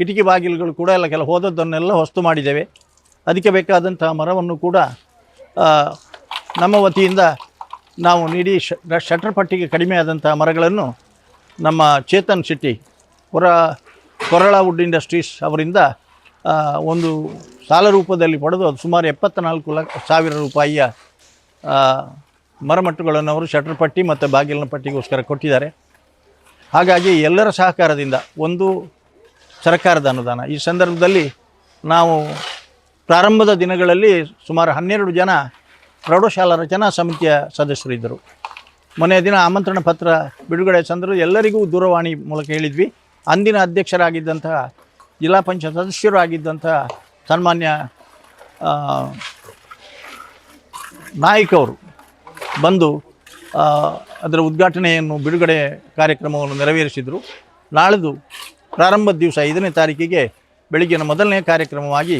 ಕಿಟಕಿ ಬಾಗಿಲುಗಳು ಕೂಡ ಎಲ್ಲ ಕೆಲವು ಹೋದದ್ದನ್ನೆಲ್ಲ ಹೊಸ್ತು ಮಾಡಿದ್ದೇವೆ. ಅದಕ್ಕೆ ಬೇಕಾದಂಥ ಮರವನ್ನು ಕೂಡ ನಮ್ಮ ವತಿಯಿಂದ ನಾವು ನೀಡಿ ಶ ಶಟರ್ ಪಟ್ಟಿಗೆ ಕಡಿಮೆ ಆದಂಥ ಮರಗಳನ್ನು ನಮ್ಮ ಚೇತನ್ ಶೆಟ್ಟಿ ಹೊರ ಕೊರಳ ವುಡ್ ಇಂಡಸ್ಟ್ರೀಸ್ ಅವರಿಂದ ಒಂದು ಸಾಲ ರೂಪದಲ್ಲಿ ಪಡೆದು ಅದು ಸುಮಾರು ಎಪ್ಪತ್ತ ನಾಲ್ಕು ಲಕ್ಷ ಸಾವಿರ ರೂಪಾಯಿಯ ಮರಮಟ್ಟುಗಳನ್ನು ಅವರು ಶಟರ್ ಪಟ್ಟಿ ಮತ್ತು ಬಾಗಿಲಿನ ಪಟ್ಟಿಗೋಸ್ಕರ ಕೊಟ್ಟಿದ್ದಾರೆ. ಹಾಗಾಗಿ ಎಲ್ಲರ ಸಹಕಾರದಿಂದ ಒಂದು ಸರ್ಕಾರದ ಅನುದಾನ. ಈ ಸಂದರ್ಭದಲ್ಲಿ ನಾವು ಪ್ರಾರಂಭದ ದಿನಗಳಲ್ಲಿ ಸುಮಾರು ಹನ್ನೆರಡು ಜನ ಪ್ರೌಢಶಾಲಾ ರಚನಾ ಸಮಿತಿಯ ಸದಸ್ಯರಿದ್ದರು ಮೊನ್ನೆಯ ದಿನ ಆಮಂತ್ರಣ ಪತ್ರ ಬಿಡುಗಡೆ ಸಂದರ್ಭ ಎಲ್ಲರಿಗೂ ದೂರವಾಣಿ ಮೂಲಕ ಹೇಳಿದ್ವಿ. ಅಂದಿನ ಅಧ್ಯಕ್ಷರಾಗಿದ್ದಂತಹ ಜಿಲ್ಲಾ ಪಂಚಾಯತ್ ಸದಸ್ಯರು ಆಗಿದ್ದಂತಹ ಸನ್ಮಾನ್ಯ ಅವರು ಬಂದು ಅದರ ಉದ್ಘಾಟನೆಯನ್ನು ಬಿಡುಗಡೆ ಕಾರ್ಯಕ್ರಮವನ್ನು ನೆರವೇರಿಸಿದರು. ನಾಳೆದು ಪ್ರಾರಂಭದ ದಿವಸ ಐದನೇ ತಾರೀಕಿಗೆ ಬೆಳಗ್ಗಿನ ಮೊದಲನೇ ಕಾರ್ಯಕ್ರಮವಾಗಿ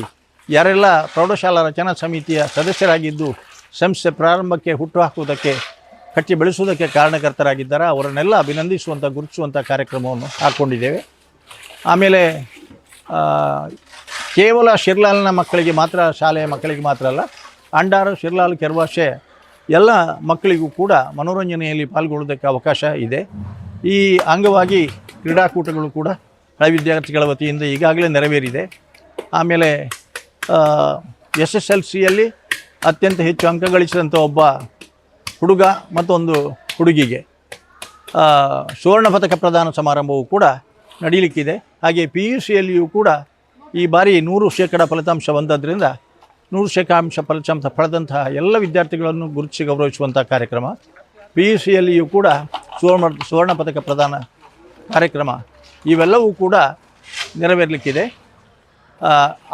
ಯಾರೆಲ್ಲ ಪ್ರೌಢಶಾಲಾ ರಚನಾ ಸಮಿತಿಯ ಸದಸ್ಯರಾಗಿದ್ದು, ಸಂಸ್ಥೆ ಪ್ರಾರಂಭಕ್ಕೆ ಹುಟ್ಟುಹಾಕುವುದಕ್ಕೆ ಕಟ್ಟಿ ಬೆಳೆಸುವುದಕ್ಕೆ ಕಾರಣಕರ್ತರಾಗಿದ್ದಾರೆ, ಅವರನ್ನೆಲ್ಲ ಅಭಿನಂದಿಸುವಂಥ ಗುರುತಿಸುವಂಥ ಕಾರ್ಯಕ್ರಮವನ್ನು ಹಾಕ್ಕೊಂಡಿದ್ದೇವೆ. ಆಮೇಲೆ ಕೇವಲ ಶಿರ್ಲಾಲ್ನ ಮಕ್ಕಳಿಗೆ ಮಾತ್ರ, ಶಾಲೆಯ ಮಕ್ಕಳಿಗೆ ಮಾತ್ರ ಅಲ್ಲ, ಅಂಡಾರು ಶಿರ್ಲಾಲ್ ಕೆರ್ವಾಶೆ ಎಲ್ಲ ಮಕ್ಕಳಿಗೂ ಕೂಡ ಮನೋರಂಜನೆಯಲ್ಲಿ ಪಾಲ್ಗೊಳ್ಳೋದಕ್ಕೆ ಅವಕಾಶ ಇದೆ. ಈ ಅಂಗವಾಗಿ ಕ್ರೀಡಾಕೂಟಗಳು ಕೂಡ ಹಳೆ ವಿದ್ಯಾರ್ಥಿಗಳ ವತಿಯಿಂದ ಈಗಾಗಲೇ ನೆರವೇರಿದೆ. ಆಮೇಲೆ ಎಸ್ ಎಸ್ ಎಲ್ ಸಿಯಲ್ಲಿ ಅತ್ಯಂತ ಹೆಚ್ಚು ಅಂಕ ಗಳಿಸಿದಂಥ ಒಬ್ಬ ಹುಡುಗ ಮತ್ತೊಂದು ಹುಡುಗಿಗೆ ಸುವರ್ಣ ಪದಕ ಪ್ರದಾನ ಸಮಾರಂಭವು ಕೂಡ ನಡೀಲಿಕ್ಕಿದೆ. ಹಾಗೆ ಪಿ ಯು ಸಿಯಲ್ಲಿಯೂ ಕೂಡ ಈ ಬಾರಿ ನೂರು ಶೇಕಡ ಫಲಿತಾಂಶ ಬಂದದ್ರಿಂದ ನೂರು ಶೇಖಾಂಶ ಫಲಿತಾಂಶ ಪಡೆದಂತಹ ಎಲ್ಲ ವಿದ್ಯಾರ್ಥಿಗಳನ್ನು ಗುರುತಿಸಿ ಗೌರವಿಸುವಂಥ ಕಾರ್ಯಕ್ರಮ. ಪಿ ಯು ಸಿಯಲ್ಲಿಯೂ ಕೂಡ ಸುವರ್ಣ ಸುವರ್ಣ ಪದಕ ಪ್ರದಾನ ಕಾರ್ಯಕ್ರಮ. ಇವೆಲ್ಲವೂ ಕೂಡ ನೆರವೇರಲಿಕ್ಕಿದೆ.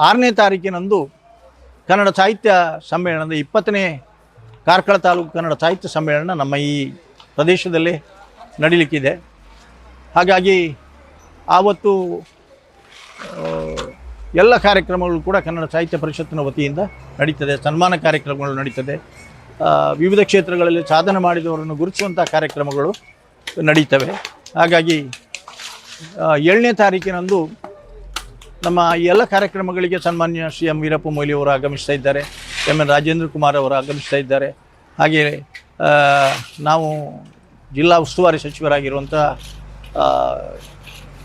ಆರನೇ ತಾರೀಕಿನಂದು ಕನ್ನಡ ಸಾಹಿತ್ಯ ಸಮ್ಮೇಳನದ ಇಪ್ಪತ್ತನೇ ಕಾರ್ಕಳ ತಾಲೂಕು ಕನ್ನಡ ಸಾಹಿತ್ಯ ಸಮ್ಮೇಳನ ನಮ್ಮ ಈ ಪ್ರದೇಶದಲ್ಲೇ ನಡೀಲಿಕ್ಕಿದೆ. ಹಾಗಾಗಿ, ಆವತ್ತು ಎಲ್ಲ ಕಾರ್ಯಕ್ರಮಗಳು ಕೂಡ ಕನ್ನಡ ಸಾಹಿತ್ಯ ಪರಿಷತ್ತಿನ ವತಿಯಿಂದ ನಡೀತದೆ, ಸನ್ಮಾನ ಕಾರ್ಯಕ್ರಮಗಳು ನಡೀತದೆ. ವಿವಿಧ ಕ್ಷೇತ್ರಗಳಲ್ಲಿ ಸಾಧನೆ ಮಾಡಿದವರನ್ನು ಗುರುತಿಸುವಂಥ ಕಾರ್ಯಕ್ರಮಗಳು ನಡೀತವೆ. ಹಾಗಾಗಿ ಏಳನೇ ತಾರೀಕಿನಂದು ನಮ್ಮ ಎಲ್ಲ ಕಾರ್ಯಕ್ರಮಗಳಿಗೆ ಸನ್ಮಾನ್ಯ ಶ್ರೀ ಎಂ ವೀರಪ್ಪ ಮೊಯ್ಲಿ ಅವರು ಆಗಮಿಸ್ತಾ ಇದ್ದಾರೆ ಎಂ ಎನ್ ರಾಜೇಂದ್ರ ಕುಮಾರ್ ಅವರು ಆಗಮಿಸ್ತಾ ಇದ್ದಾರೆ. ಹಾಗೆ ನಾವು ಜಿಲ್ಲಾ ಉಸ್ತುವಾರಿ ಸಚಿವರಾಗಿರುವಂಥ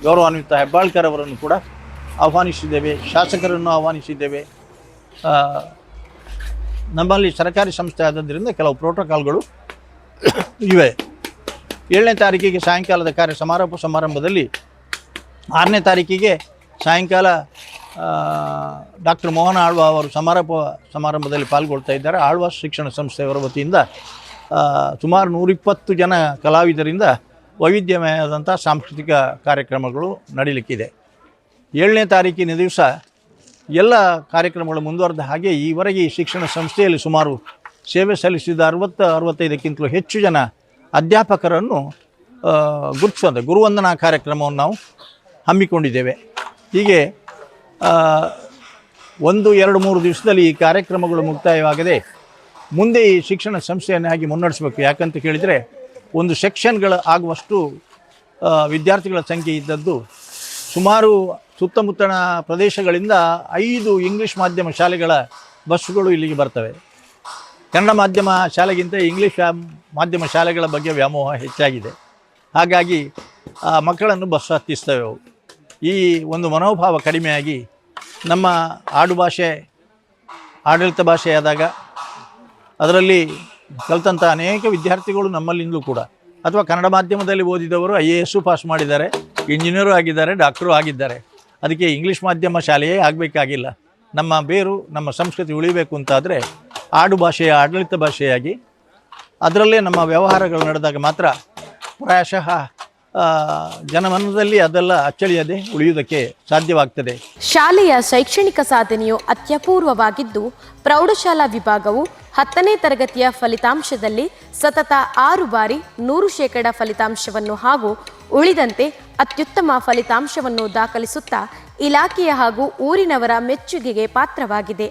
ಗೌರವಾನ್ವಿತ ಹೆಬ್ಬಾಳ್ಕರ್ ಅವರನ್ನು ಕೂಡ ಆಹ್ವಾನಿಸಿದ್ದೇವೆ ಶಾಸಕರನ್ನು ಆಹ್ವಾನಿಸಿದ್ದೇವೆ ನಮ್ಮಲ್ಲಿ ಸರ್ಕಾರಿ ಸಂಸ್ಥೆ ಆದ್ದರಿಂದ ಕೆಲವು ಪ್ರೋಟೋಕಾಲ್ಗಳು ಇವೆ. ಏಳನೇ ತಾರೀಕಿಗೆ ಸಾಯಂಕಾಲದ ಕಾರ್ಯ ಸಮಾರೋಪ ಸಮಾರಂಭದಲ್ಲಿ ಆರನೇ ತಾರೀಕಿಗೆ ಸಾಯಂಕಾಲ ಡಾಕ್ಟರ್ ಮೋಹನ ಆಳ್ವ ಅವರು ಸಮಾರೋಪ ಸಮಾರಂಭದಲ್ಲಿ ಪಾಲ್ಗೊಳ್ತಾ ಇದ್ದಾರೆ. ಆಳ್ವ ಶಿಕ್ಷಣ ಸಂಸ್ಥೆಯವರ ವತಿಯಿಂದ ಸುಮಾರು ನೂರಿಪ್ಪತ್ತು ಜನ ಕಲಾವಿದರಿಂದ ವೈವಿಧ್ಯಮಯವಾದಂಥ ಸಾಂಸ್ಕೃತಿಕ ಕಾರ್ಯಕ್ರಮಗಳು ನಡೀಲಿಕ್ಕಿದೆ. ಏಳನೇ ತಾರೀಕಿನ ದಿವಸ ಎಲ್ಲ ಕಾರ್ಯಕ್ರಮಗಳು ಮುಂದುವರೆದ ಹಾಗೆ ಈವರೆಗೆ ಈ ಶಿಕ್ಷಣ ಸಂಸ್ಥೆಯಲ್ಲಿ ಸುಮಾರು ಸೇವೆ ಸಲ್ಲಿಸಿದ ಅರವತ್ತು ಅರವತ್ತೈದಕ್ಕಿಂತಲೂ ಹೆಚ್ಚು ಜನ ಅಧ್ಯಾಪಕರನ್ನು ಗುರುತಿಸುವಂಥ ಗುರುವಂದನಾ ಕಾರ್ಯಕ್ರಮವನ್ನು ನಾವು ಹಮ್ಮಿಕೊಂಡಿದ್ದೇವೆ. ಹೀಗೆ ಒಂದು, ಎರಡು, ಮೂರು ದಿವಸದಲ್ಲಿ ಈ ಕಾರ್ಯಕ್ರಮಗಳು ಮುಕ್ತಾಯವಾಗದೆ ಮುಂದೆ ಈ ಶಿಕ್ಷಣ ಸಂಸ್ಥೆಯನ್ನು ಹಾಗೆ ಮುನ್ನಡೆಸಬೇಕು. ಯಾಕಂತ ಕೇಳಿದರೆ ಒಂದು ಸೆಕ್ಷನ್ಗಳು ಆಗುವಷ್ಟು ವಿದ್ಯಾರ್ಥಿಗಳ ಸಂಖ್ಯೆ ಇದ್ದದ್ದು ಸುಮಾರು ಸುತ್ತಮುತ್ತಲ ಪ್ರದೇಶಗಳಿಂದ ಐದು ಇಂಗ್ಲಿಷ್ ಮಾಧ್ಯಮ ಶಾಲೆಗಳ ಬಸ್ಸುಗಳು ಇಲ್ಲಿಗೆ ಬರ್ತವೆ. ಕನ್ನಡ ಮಾಧ್ಯಮ ಶಾಲೆಗಿಂತ ಇಂಗ್ಲೀಷ್ ಮಾಧ್ಯಮ ಶಾಲೆಗಳ ಬಗ್ಗೆ ವ್ಯಾಮೋಹ ಹೆಚ್ಚಾಗಿದೆ. ಹಾಗಾಗಿ ಮಕ್ಕಳನ್ನು ಬಸ್ ಹತ್ತಿಸ್ತವೆ ಈ ಒಂದು ಮನೋಭಾವ ಕಡಿಮೆಯಾಗಿ ನಮ್ಮ ಆಡುಭಾಷೆ, ಆಡಳಿತ ಭಾಷೆಯಾದಾಗ ಅದರಲ್ಲಿ ಕಲಿತಂಥ ಅನೇಕ ವಿದ್ಯಾರ್ಥಿಗಳು ನಮ್ಮಲ್ಲಿಂದಲೂ ಕೂಡ, ಅಥವಾ ಕನ್ನಡ ಮಾಧ್ಯಮದಲ್ಲಿ ಓದಿದವರು ಐ ಎ ಎಸ್ಸು ಪಾಸ್ ಮಾಡಿದ್ದಾರೆ, ಇಂಜಿನಿಯರು ಆಗಿದ್ದಾರೆ, ಡಾಕ್ಟರು ಆಗಿದ್ದಾರೆ. ಅದಕ್ಕೆ ಇಂಗ್ಲೀಷ್ ಮಾಧ್ಯಮ ಶಾಲೆಯೇ ಆಗಬೇಕಾಗಿಲ್ಲ. ನಮ್ಮ ಬೇರು, ನಮ್ಮ ಸಂಸ್ಕೃತಿ ಉಳಿಬೇಕು ಅಂತಾದರೆ ಆಡು ಭಾಷೆಯ, ಆಡಳಿತ ಭಾಷೆಯಾಗಿ ಅದರಲ್ಲೇ ನಮ್ಮ ವ್ಯವಹಾರಗಳು ನಡೆದಾಗ ಮಾತ್ರ ಪ್ರಾಯಶಃ ಜನಮನದಲ್ಲಿ ಅದೆಲ್ಲ ಅಚ್ಚಳಿಯದೆ ಉಳಿಯುವುದಕ್ಕೆ ಸಾಧ್ಯವಾಗ್ತದೆ. ಶಾಲೆಯ ಶೈಕ್ಷಣಿಕ ಸಾಧನೆಯು ಅತ್ಯಪೂರ್ವವಾಗಿದ್ದು, ಪ್ರೌಢಶಾಲಾ ವಿಭಾಗವು ಹತ್ತನೇ ತರಗತಿಯ ಫಲಿತಾಂಶದಲ್ಲಿ ಸತತ ಆರು ಬಾರಿ ನೂರು ಶೇಕಡ ಫಲಿತಾಂಶವನ್ನು ಹಾಗೂ ಉಳಿದಂತೆ ಅತ್ಯುತ್ತಮ ಫಲಿತಾಂಶವನ್ನು ದಾಖಲಿಸುತ್ತಾ ಇಲಾಖೆಯ ಹಾಗೂ ಊರಿನವರ ಮೆಚ್ಚುಗೆಗೆ ಪಾತ್ರವಾಗಿದೆ.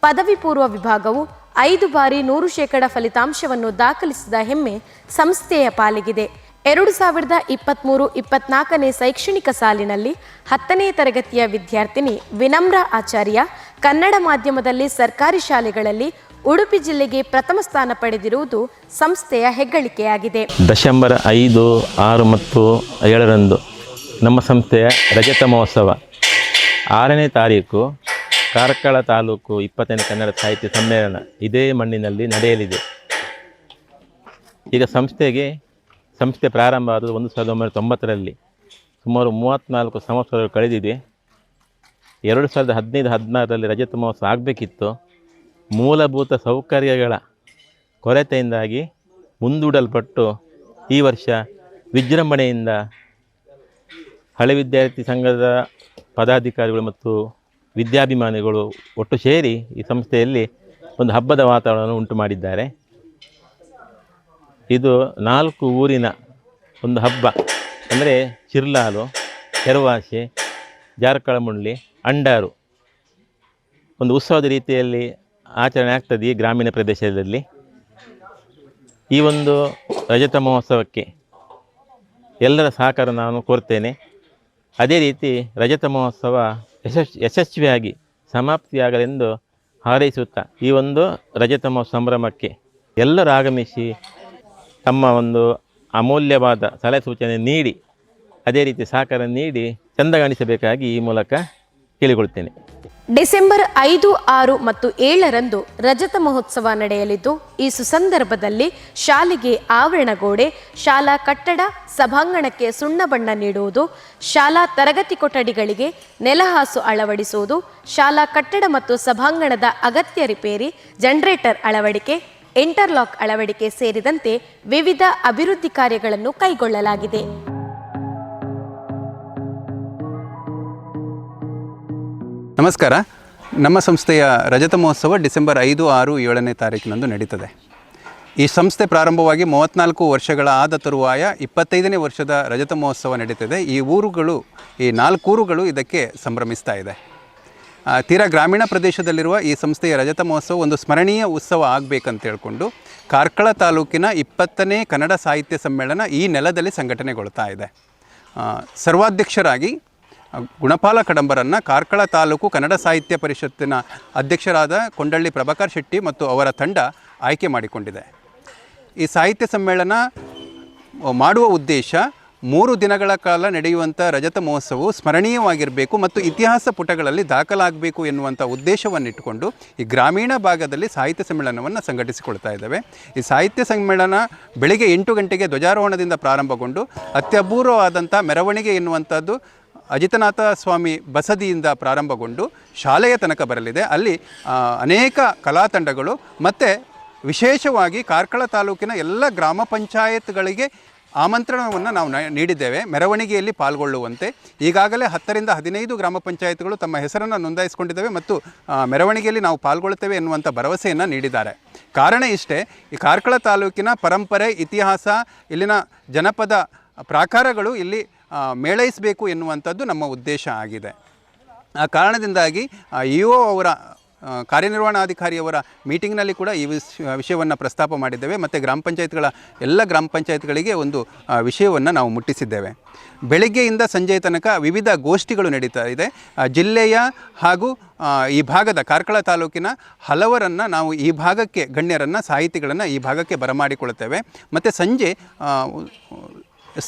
ಪದವಿ ಪೂರ್ವ ವಿಭಾಗವು ಐದು ಬಾರಿ ನೂರು ಶೇಕಡ ಫಲಿತಾಂಶವನ್ನು ದಾಖಲಿಸಿದ ಹೆಮ್ಮೆ ಸಂಸ್ಥೆಯ ಪಾಲಿಗಿದೆ. ಎರಡು ಸಾವಿರದ ಇಪ್ಪತ್ತ್ಮೂರು ಇಪ್ಪತ್ನಾಲ್ಕನೇ ಶೈಕ್ಷಣಿಕ ಸಾಲಿನಲ್ಲಿ ಹತ್ತನೇ ತರಗತಿಯ ವಿದ್ಯಾರ್ಥಿನಿ ವಿನಮ್ರ ಆಚಾರ್ಯ ಕನ್ನಡ ಮಾಧ್ಯಮದಲ್ಲಿ ಸರ್ಕಾರಿ ಶಾಲೆಗಳಲ್ಲಿ ಉಡುಪಿ ಜಿಲ್ಲೆಗೆ ಪ್ರಥಮ ಸ್ಥಾನ ಪಡೆದಿರುವುದು ಸಂಸ್ಥೆಯ ಹೆಗ್ಗಳಿಕೆಯಾಗಿದೆ. ಡಿಸೆಂಬರ್ ಐದು, ಆರು ಮತ್ತು ಏಳರಂದು ನಮ್ಮ ಸಂಸ್ಥೆಯ ರಜತ ಮಹೋತ್ಸವ. ಆರನೇ ತಾರೀಕು, ಕಾರ್ಕಳ ತಾಲೂಕು ಇಪ್ಪತ್ತನೇ ಕನ್ನಡ ಸಾಹಿತ್ಯ ಸಮ್ಮೇಳನ ಇದೇ ಮಣ್ಣಿನಲ್ಲಿ ನಡೆಯಲಿದೆ. ಈಗ ಸಂಸ್ಥೆಗೆ, ಸಂಸ್ಥೆ ಪ್ರಾರಂಭ ಆದದ್ದು ಒಂದು ಸಾವಿರದ ಒಂಬೈನೂರ ತೊಂಬತ್ತರಲ್ಲಿ. ಸುಮಾರು ಮೂವತ್ತ್ನಾಲ್ಕು ಸಂವತ್ಸರಗಳು ಕಳೆದಿದೆ. ಎರಡು ಸಾವಿರದ ಹದಿನೈದು, ಹದಿನಾರರಲ್ಲಿ ರಜತ ಮಹೋತ್ಸವ ಆಗಬೇಕಿತ್ತು. ಮೂಲಭೂತ ಸೌಕರ್ಯಗಳ ಕೊರತೆಯಿಂದಾಗಿ ಮುಂದೂಡಲ್ಪಟ್ಟು ಈ ವರ್ಷ ವಿಜೃಂಭಣೆಯಿಂದ ಹಳೆ ವಿದ್ಯಾರ್ಥಿ ಸಂಘದ ಪದಾಧಿಕಾರಿಗಳು ಮತ್ತು ವಿದ್ಯಾಭಿಮಾನಿಗಳು ಒಟ್ಟು ಸೇರಿ ಈ ಸಂಸ್ಥೆಯಲ್ಲಿ ಒಂದು ಹಬ್ಬದ ವಾತಾವರಣವನ್ನು ಉಂಟು ಮಾಡಿದ್ದಾರೆ. ಇದು ನಾಲ್ಕು ಊರಿನ ಒಂದು ಹಬ್ಬ. ಅಂದರೆ ಚಿರ್ಲಾಲು ಕೆರವಾಸೆ ಜಾರಕಳಮುಂಡ್ಲಿ, ಅಂಡಾರು. ಒಂದು ಉತ್ಸವದ ರೀತಿಯಲ್ಲಿ ಆಚರಣೆ ಆಗ್ತದೆ ಈ ಗ್ರಾಮೀಣ ಪ್ರದೇಶದಲ್ಲಿ. ಈ ಒಂದು ರಜತ ಮಹೋತ್ಸವಕ್ಕೆ ಎಲ್ಲರ ಸಹಕಾರ ನಾನು ಕೋರ್ತೇನೆ ಅದೇ ರೀತಿ ರಜತ ಮಹೋತ್ಸವ ಯಶಸ್, ಯಶಸ್ವಿಯಾಗಿ ಸಮಾಪ್ತಿಯಾಗಲೆಂದು ಹಾರೈಸುತ್ತಾ ಈ ಒಂದು ರಜತ ಮಹೋತ್ಸವ ಸಂಭ್ರಮಕ್ಕೆ ಎಲ್ಲರೂ ಆಗಮಿಸಿ ತಮ್ಮ ಒಂದು ಅಮೂಲ್ಯವಾದ ಸಲಹೆ ಸೂಚನೆ ನೀಡಿ, ಅದೇ ರೀತಿ ಸಹಕಾರ ನೀಡಿ ಚಂದಗಾಣಿಸಬೇಕಾಗಿ ಈ ಮೂಲಕ ಕೇಳಿಕೊಳ್ತೇನೆ. ಡಿಸೆಂಬರ್ ಐದು, ಆರು ಮತ್ತು ಏಳರಂದು ರಜತ ಮಹೋತ್ಸವ ನಡೆಯಲಿದ್ದು, ಈ ಸುಸಂದರ್ಭದಲ್ಲಿ ಶಾಲೆಗೆ ಆವರಣಗೋಡೆ, ಶಾಲಾ ಕಟ್ಟಡ, ಸಭಾಂಗಣಕ್ಕೆ ಸುಣ್ಣ ಬಣ್ಣ ನೀಡುವುದು, ಶಾಲಾ ತರಗತಿ ಕೊಠಡಿಗಳಿಗೆ ನೆಲಹಾಸು ಅಳವಡಿಸುವುದು, ಶಾಲಾ ಕಟ್ಟಡ ಮತ್ತು ಸಭಾಂಗಣದ ಅಗತ್ಯ ರಿಪೇರಿ, ಜನರೇಟರ್ ಅಳವಡಿಕೆ, ಇಂಟರ್ಲಾಕ್ ಅಳವಡಿಕೆ ಸೇರಿದಂತೆ ವಿವಿಧ ಅಭಿವೃದ್ಧಿ ಕಾರ್ಯಗಳನ್ನು ಕೈಗೊಳ್ಳಲಾಗಿದೆ. ನಮಸ್ಕಾರ. ನಮ್ಮ ಸಂಸ್ಥೆಯ ರಜತ ಮಹೋತ್ಸವ ಡಿಸೆಂಬರ್ ಐದು, ಆರು, ಏಳನೇ ತಾರೀಕಿನಂದು ನಡೀತದೆ. ಈ ಸಂಸ್ಥೆ ಪ್ರಾರಂಭವಾಗಿ ಮೂವತ್ತ್ನಾಲ್ಕು ವರ್ಷಗಳ ಆದ ತರುವಾಯ ಇಪ್ಪತ್ತೈದನೇ ವರ್ಷದ ರಜತ ಮಹೋತ್ಸವ ನಡೀತದೆ. ಈ ಊರುಗಳು, ಈ ನಾಲ್ಕೂರುಗಳು ಇದಕ್ಕೆ ಸಂಭ್ರಮಿಸ್ತಾ ಇದೆ. ತೀರಾ ಗ್ರಾಮೀಣ ಪ್ರದೇಶದಲ್ಲಿರುವ ಈ ಸಂಸ್ಥೆಯ ರಜತ ಮಹೋತ್ಸವ ಒಂದು ಸ್ಮರಣೀಯ ಉತ್ಸವ ಆಗಬೇಕಂತ ಹೇಳ್ಕೊಂಡು ಕಾರ್ಕಳ ತಾಲೂಕಿನ ಇಪ್ಪತ್ತನೇ ಕನ್ನಡ ಸಾಹಿತ್ಯ ಸಮ್ಮೇಳನ ಈ ನೆಲದಲ್ಲಿ ಸಂಘಟನೆಗೊಳ್ತಾ ಇದೆ. ಸರ್ವಾಧ್ಯಕ್ಷರಾಗಿ ಗುಣಪಾಲ ಕಡಂಬರನ್ನು ಕಾರ್ಕಳ ತಾಲೂಕು ಕನ್ನಡ ಸಾಹಿತ್ಯ ಪರಿಷತ್ತಿನ ಅಧ್ಯಕ್ಷರಾದ ಕೊಂಡಳ್ಳಿ ಪ್ರಭಾಕರ್ ಶೆಟ್ಟಿ ಮತ್ತು ಅವರ ತಂಡ ಆಯ್ಕೆ ಮಾಡಿಕೊಂಡಿದೆ. ಈ ಸಾಹಿತ್ಯ ಸಮ್ಮೇಳನ ಮಾಡುವ ಉದ್ದೇಶ ಮೂರು ದಿನಗಳ ಕಾಲ ನಡೆಯುವಂಥ ರಜತ ಮಹೋತ್ಸವವು ಸ್ಮರಣೀಯವಾಗಿರಬೇಕು ಮತ್ತು ಇತಿಹಾಸ ಪುಟಗಳಲ್ಲಿ ದಾಖಲಾಗಬೇಕು ಎನ್ನುವಂಥ ಉದ್ದೇಶವನ್ನಿಟ್ಟುಕೊಂಡು ಈ ಗ್ರಾಮೀಣ ಭಾಗದಲ್ಲಿ ಸಾಹಿತ್ಯ ಸಮ್ಮೇಳನವನ್ನು ಸಂಘಟಿಸಿಕೊಳ್ತಾ ಇದ್ದಾವೆ. ಈ ಸಾಹಿತ್ಯ ಸಮ್ಮೇಳನ ಬೆಳಗ್ಗೆ ಎಂಟು ಗಂಟೆಗೆ ಧ್ವಜಾರೋಹಣದಿಂದ ಪ್ರಾರಂಭಗೊಂಡು ಅತ್ಯಪೂರ್ವವಾದಂಥ ಮೆರವಣಿಗೆ ಎನ್ನುವಂಥದ್ದು ಅಜಿತನಾಥ ಸ್ವಾಮಿ ಬಸದಿಯಿಂದ ಪ್ರಾರಂಭಗೊಂಡು ಶಾಲೆಯ ತನಕ ಬರಲಿದೆ. ಅಲ್ಲಿ ಅನೇಕ ಕಲಾ ತಂಡಗಳು ಮತ್ತು ವಿಶೇಷವಾಗಿ ಕಾರ್ಕಳ ತಾಲೂಕಿನ ಎಲ್ಲ ಗ್ರಾಮ ಪಂಚಾಯತ್ಗಳಿಗೆ ಆಮಂತ್ರಣವನ್ನು ನಾವು ನೀಡಿದ್ದೇವೆ. ಮೆರವಣಿಗೆಯಲ್ಲಿ ಪಾಲ್ಗೊಳ್ಳುವಂತೆ. ಈಗಾಗಲೇ ಹತ್ತರಿಂದ ಹದಿನೈದು ಗ್ರಾಮ ಪಂಚಾಯತ್ಗಳು ತಮ್ಮ ಹೆಸರನ್ನು ನೋಂದಾಯಿಸಿಕೊಂಡಿದ್ದಾವೆ ಮತ್ತು ಮೆರವಣಿಗೆಯಲ್ಲಿ ನಾವು ಪಾಲ್ಗೊಳ್ಳುತ್ತೇವೆ ಎನ್ನುವಂಥ ಭರವಸೆಯನ್ನು ನೀಡಿದ್ದಾರೆ. ಕಾರಣ ಇಷ್ಟೇ, ಈ ಕಾರ್ಕಳ ತಾಲೂಕಿನ ಪರಂಪರೆ, ಇತಿಹಾಸ, ಇಲ್ಲಿನ ಜನಪದ ಪ್ರಾಕಾರಗಳು ಇಲ್ಲಿ ಮೇಳೈಸಬೇಕು ಎನ್ನುವಂಥದ್ದು ನಮ್ಮ ಉದ್ದೇಶ ಆಗಿದೆ. ಆ ಕಾರಣದಿಂದಾಗಿ ಇ ಒ ಅವರ ಕಾರ್ಯನಿರ್ವಹಣಾಧಿಕಾರಿಯವರ ಮೀಟಿಂಗ್ನಲ್ಲಿ ಕೂಡ ಈ ವಿಷ ವಿಷಯವನ್ನು ಪ್ರಸ್ತಾಪ ಮಾಡಿದ್ದೇವೆ. ಮತ್ತು ಗ್ರಾಮ ಪಂಚಾಯತ್ಗಳ, ಎಲ್ಲ ಗ್ರಾಮ ಪಂಚಾಯತ್ಗಳಿಗೆ ಒಂದು ವಿಷಯವನ್ನು ನಾವು ಮುಟ್ಟಿಸಿದ್ದೇವೆ. ಬೆಳಗ್ಗೆಯಿಂದ ಸಂಜೆಯ ತನಕ ವಿವಿಧ ಗೋಷ್ಠಿಗಳು ನಡೀತಾ ಇದೆ. ಜಿಲ್ಲೆಯ ಹಾಗೂ ಈ ಭಾಗದ ಕಾರ್ಕಳ ತಾಲೂಕಿನ ಹಲವರನ್ನು ನಾವು ಈ ಭಾಗಕ್ಕೆ ಗಣ್ಯರನ್ನು, ಸಾಹಿತಿಗಳನ್ನು ಈ ಭಾಗಕ್ಕೆ ಬರಮಾಡಿಕೊಳ್ಳುತ್ತೇವೆ. ಮತ್ತು ಸಂಜೆ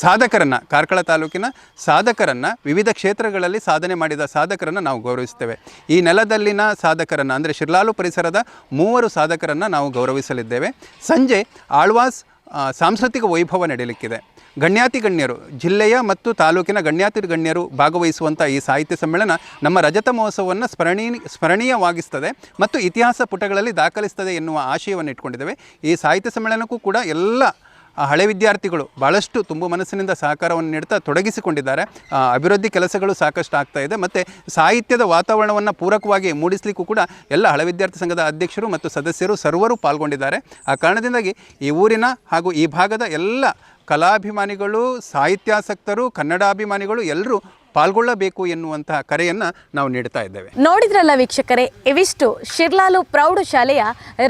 ಸಾಧಕರನ್ನು, ಕಾರ್ಕಳ ತಾಲೂಕಿನ ಸಾಧಕರನ್ನು, ವಿವಿಧ ಕ್ಷೇತ್ರಗಳಲ್ಲಿ ಸಾಧನೆ ಮಾಡಿದ ಸಾಧಕರನ್ನು ನಾವು ಗೌರವಿಸ್ತೇವೆ ಈ ನೆಲದಲ್ಲಿನ ಸಾಧಕರನ್ನು, ಅಂದರೆ ಶಿರ್ಲಾಲು ಪರಿಸರದ ಮೂವರು ಸಾಧಕರನ್ನು ನಾವು ಗೌರವಿಸಲಿದ್ದೇವೆ. ಸಂಜೆ ಆಳ್ವಾಸ್ ಸಾಂಸ್ಕೃತಿಕ ವೈಭವ ನಡೆಯಲಿಕ್ಕಿದೆ ಗಣ್ಯಾತಿ ಗಣ್ಯರು, ಜಿಲ್ಲೆಯ ಮತ್ತು ತಾಲೂಕಿನ ಗಣ್ಯಾತಿ ಗಣ್ಯರು ಭಾಗವಹಿಸುವಂಥ ಈ ಸಾಹಿತ್ಯ ಸಮ್ಮೇಳನ ನಮ್ಮ ರಜತ ಮಹೋತ್ಸವವನ್ನು ಸ್ಮರಣೀ, ಸ್ಮರಣೀಯವಾಗಿಸ್ತದೆ ಮತ್ತು ಇತಿಹಾಸ ಪುಟಗಳಲ್ಲಿ ದಾಖಲಿಸ್ತದೆ ಎನ್ನುವ ಆಶಯವನ್ನು ಇಟ್ಕೊಂಡಿದ್ದೇವೆ ಈ ಸಾಹಿತ್ಯ ಸಮ್ಮೇಳನಕ್ಕೂ ಕೂಡ ಎಲ್ಲ ಆ ಹಳೆ ವಿದ್ಯಾರ್ಥಿಗಳು ಭಾಳಷ್ಟು ತುಂಬ ಮನಸ್ಸಿನಿಂದ ಸಹಕಾರವನ್ನು ನೀಡ್ತಾ ತೊಡಗಿಸಿಕೊಂಡಿದ್ದಾರೆ. ಅಭಿವೃದ್ಧಿ ಕೆಲಸಗಳು ಸಾಕಷ್ಟು ಆಗ್ತಾ ಇದೆ. ಮತ್ತು ಸಾಹಿತ್ಯದ ವಾತಾವರಣವನ್ನು ಪೂರಕವಾಗಿ ಮೂಡಿಸಲಿಕ್ಕೂ ಕೂಡ ಎಲ್ಲ ಹಳೆ ವಿದ್ಯಾರ್ಥಿ ಸಂಘದ ಅಧ್ಯಕ್ಷರು ಮತ್ತು ಸದಸ್ಯರು ಸರ್ವರು ಪಾಲ್ಗೊಂಡಿದ್ದಾರೆ. ಆ ಕಾರಣದಿಂದಾಗಿ ಈ ಊರಿನ ಹಾಗೂ ಈ ಭಾಗದ ಎಲ್ಲ ಕಲಾಭಿಮಾನಿಗಳು, ಸಾಹಿತ್ಯಾಸಕ್ತರು, ಕನ್ನಡಾಭಿಮಾನಿಗಳು ಎಲ್ಲರೂ ಪಾಲ್ಗೊಳ್ಳಬೇಕು ಎನ್ನುವಂತಹ ಕರೆಯನ್ನು ನಾವು ನೀಡ್ತಾ ಇದ್ದೇವೆ. ನೋಡಿದ್ರಲ್ಲ ವೀಕ್ಷಕರೇ, ಇವಿಷ್ಟು ಶಿರ್ಲಾಲು ಪ್ರೌಢಶಾಲೆಯ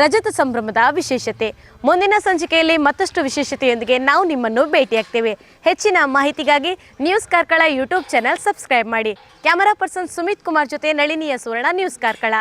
ರಜತ ಸಂಭ್ರಮದ ವಿಶೇಷತೆ. ಮುಂದಿನ ಸಂಚಿಕೆಯಲ್ಲಿ ಮತ್ತಷ್ಟು ವಿಶೇಷತೆಯೊಂದಿಗೆ ನಾವು ನಿಮ್ಮನ್ನು ಭೇಟಿಯಾಗ್ತೇವೆ. ಹೆಚ್ಚಿನ ಮಾಹಿತಿಗಾಗಿ news Karkala YouTube channel subscribe ಮಾಡಿ. ಕ್ಯಾಮರಾ ಪರ್ಸನ್ ಸುಮಿತ್ ಕುಮಾರ್ ಜೊತೆ ನಳಿನಿಯ ಸುವರ್ಣ ನ್ಯೂಸ್ ಕಾರ್ಕಳ.